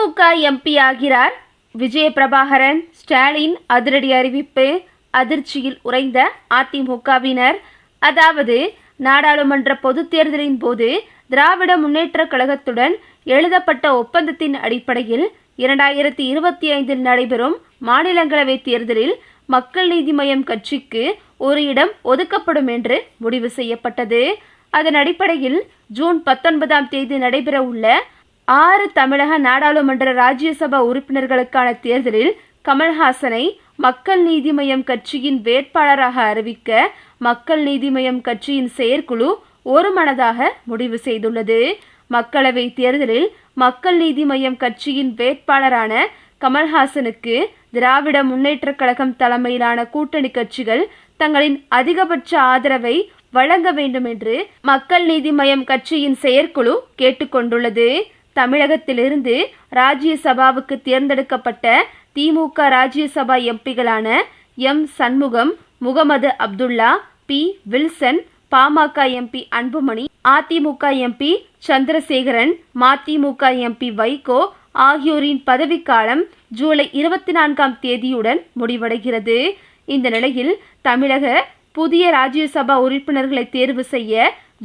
திமுக MP ஆகிறார். விஜய பிரபாகரன் ஸ்டாலின் அதிரடி அறிவிப்பு அதிர்ச்சியில் உறைந்த அதிமுகவினர். அதாவது நாடாளுமன்ற பொதுத் தேர்தலின் போது திராவிட முன்னேற்ற கழகத்துடன் எழுதப்பட்ட ஒப்பந்தத்தின் அடிப்படையில் இரண்டாயிரத்தி இருபத்தி ஐந்தில் நடைபெறும் மாநிலங்களவை தேர்தலில் மக்கள் நீதி மய்யம் கட்சிக்கு ஒரு இடம் ஒதுக்கப்படும் என்று முடிவு செய்யப்பட்டது. அதன் அடிப்படையில் ஜூன் பத்தொன்பதாம் தேதி நடைபெற உள்ள ஆறு தமிழக நாடாளுமன்ற ராஜ்யசபா உறுப்பினர்களுக்கான தேர்தலில் கமல்ஹாசனை மக்கள் நீதி மய்யம் கட்சியின் வேட்பாளராக அறிவிக்க மக்கள் நீதி மய்யம் கட்சியின் செயற்குழு ஒருமனதாக முடிவு செய்துள்ளது. மக்களவை தேர்தலில் மக்கள் நீதி மய்யம் கட்சியின் வேட்பாளரான கமல்ஹாசனுக்கு திராவிட முன்னேற்றக் கழகம் தலைமையிலான கூட்டணி கட்சிகள் தங்களின் அதிகபட்ச ஆதரவை வழங்க வேண்டும் என்று மக்கள் நீதி மய்யம் கட்சியின் செயற்குழு கேட்டுக்கொண்டுள்ளது. தமிழகத்திலிருந்து ராஜ்யசபாவுக்கு தேர்ந்தெடுக்கப்பட்ட திமுக Rajya Sabha எம்பிகளான M. Shanmugam Mohammed Abdullah P. Wilson PMK MP Anbumani AIADMK MP Chandrasekaran மதிமுக எம்பி வைகோ ஆகியோரின் பதவிக்காலம் ஜூலை இருபத்தி நான்காம் தேதியுடன் முடிவடைகிறது. இந்த நிலையில் தமிழக புதிய ராஜ்யசபா உறுப்பினர்களை தேர்வு செய்ய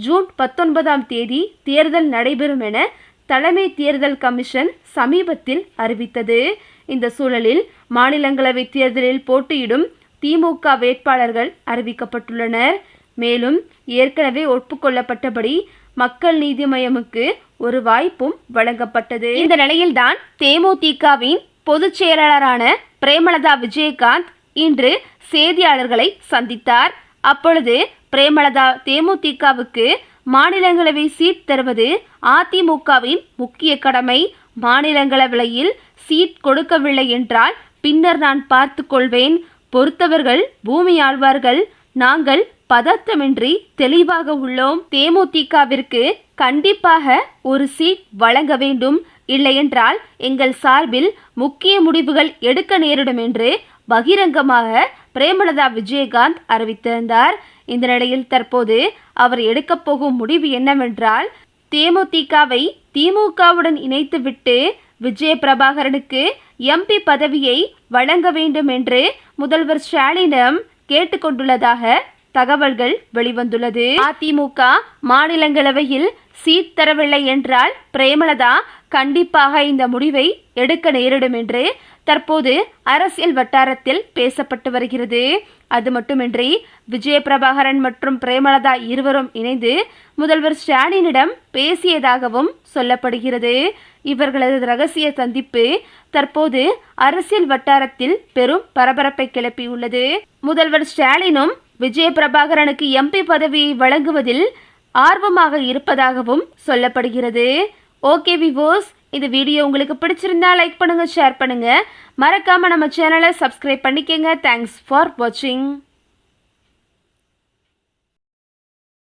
ஜூன் பத்தொன்பதாம் தேதி தேர்தல் நடைபெறும் என தலைமை தேர்தல் கமிஷன் சமீபத்தில் அறிவித்தது. இந்த சூழலில் மாநிலங்களவை தேர்தலில் போட்டியிடும் திமுக வேட்பாளர்கள் அறிவிக்கப்பட்டுள்ளனர். மேலும் ஏற்கனவே ஒப்புக்கொள்ளப்பட்டபடி மக்கள் நீதி மய்யமுக்கு ஒரு வாய்ப்பும் வழங்கப்பட்டது. இந்த நிலையில்தான் தேமுதிகவின் பொதுச் செயலாளரான பிரேமலதா விஜயகாந்த் இன்று செய்தியாளர்களை சந்தித்தார். அப்பொழுது பிரேமலதா தேமுதிகவுக்கு மாநிலங்களவை சீட் தருவது அதிமுகவின் முக்கிய கடமை. மாநிலங்களவையில் சீட் கொடுக்கவில்லை என்றால் பின்னர் நான் பார்த்து கொள்வேன். பொறுத்தவர்கள் பூமி ஆழ்வார்கள். நாங்கள் பதற்றமின்றி தெளிவாக உள்ளோம். தேமுதிகவிற்கு கண்டிப்பாக ஒரு சீட் வழங்க வேண்டும். இல்லையென்றால் எங்கள் சார்பில் முக்கிய முடிவுகள் எடுக்க நேரிடும் என்று பகிரங்கமாக பிரேமலதா விஜயகாந்த் அறிவித்திருந்தார். இந்த நிலையில் தற்போது அவர் எடுக்கப் போகும் முடிவு என்னவென்றால் தேமுதிகவை திமுகவுடன் இணைத்துவிட்டு விஜய பிரபாகரனுக்கு எம்பி பதவியை வழங்க வேண்டும் என்று முதல்வர் ஸ்டாலினிடம் கேட்டுக்கொண்டுள்ளதாக தகவல்கள் வெளிவந்துள்ளது. அதிமுக மாநிலங்களவையில் சீட் தரவில்லை என்றால் பிரேமலதா கண்டிப்பாக இந்த முடிவை எடுக்க நேரிடும் என்று தற்போது அரசியல் வட்டாரத்தில் பேசப்பட்டு வருகிறது. அது மட்டுமின்றி விஜய பிரபாகரன் மற்றும் பிரேமலதா இருவரும் இணைந்து முதல்வர் ஸ்டாலினிடம் பேசியதாகவும் சொல்லப்படுகிறது. இவர்களது ரகசிய சந்திப்பு தற்போது அரசியல் வட்டாரத்தில் பெரும் பரபரப்பை கிளப்பியுள்ளது. முதல்வர் ஸ்டாலினும் விஜய பிரபாகரனுக்கு எம்பி பதவியை வழங்குவதில் ஆர்வமாக இருப்பதாகவும் சொல்லப்படுகிறது. ஓகே விவோஸ் இந்த வீடியோ உங்களுக்கு பிடிச்சிருந்தா லைக் பண்ணுங்க ஷேர் பண்ணுங்க. மறக்காம நம்ம சேனலை சப்ஸ்கிரைப் பண்ணிக்கங்க. தேங்க்ஸ் ஃபார் வாட்சிங்